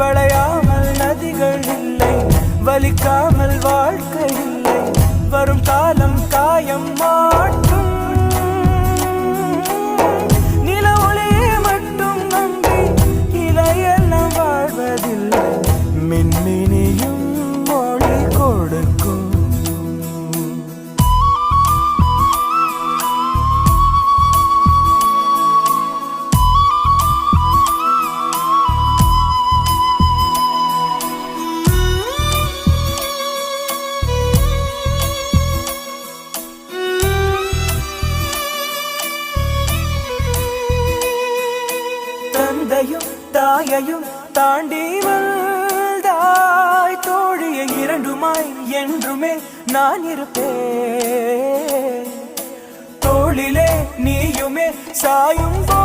வளையாமல் நதிகள் இல்லை வலிக்காமல் வாழ்க்கை தந்தையும் தாயையும் தாண்டி வந்தாய். தோழிய இரண்டுமாய் என்றுமே நான் இருப்பேன். தோளிலே நீயுமே சாயும் போ